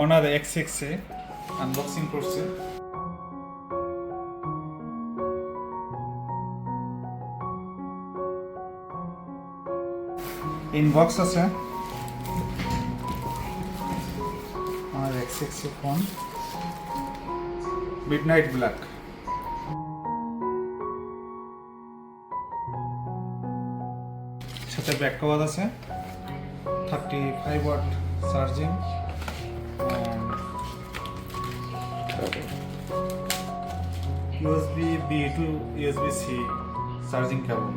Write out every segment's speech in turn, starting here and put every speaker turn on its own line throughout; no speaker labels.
Honour X এক্সে unboxing করছে inbox আছে। আমার এক্স এক্সে ফোন মিড নাইট ব্ল্যাক সাথে ব্যাক কভার আছে। Thirty five watt charging USB B to USB C charging cable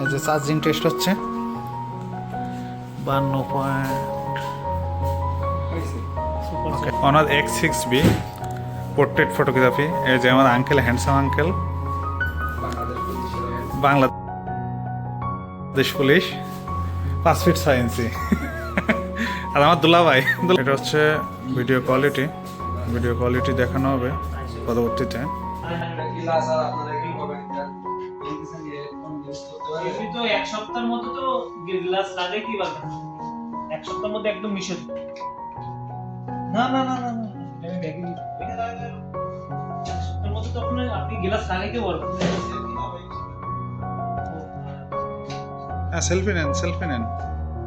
এই যে চার্জিং টেস্ট হচ্ছে। বান্ন point Honor X six B portrait photography এই যে আমার uncle handsome uncle Bangladesh police পাঁচ ফিট ছয় আর আমার দুলা ভাই। এটা হচ্ছে ভিডিও কোয়ালিটি ভিডিও কোয়ালিটি দেখানো হবে পরবর্তীতে।
এক সপ্তাহের মতো তো গ্লাস লাগে কি বলবেন এক সপ্তাহের মধ্যে একদম মিশে। না না না না না
হ্যাঁ সেলফি নেন সেলফি নেন।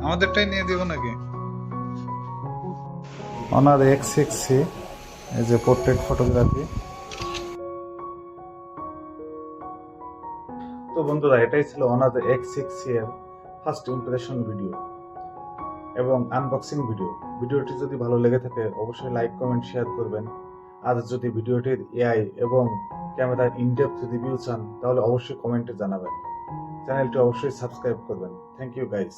আমাদেরটাই নিয়ে দিব নাকি? অনার এক্স সিক্স সি এই যে পোর্ট্রেট ফটোগ্রাফি তো বন্ধুরা এটাই ছিল অনার এক্স সিক্স সি এর ফার্স্ট ইমপ্রেশন ভিডিও এবং আনবক্সিং ভিডিও ভিডিওটি যদি ভালো লেগে থাকে অবশ্যই লাইক কমেন্ট শেয়ার করবেন। আর যদি ভিডিওটির এআই এবং ক্যামেরার ইনডেপথ রিভিউ চান, তাহলে অবশ্যই কমেন্টে জানাবেন। চ্যানেলটি অবশ্যই সাবস্ক্রাইব করবেন। Thank you guys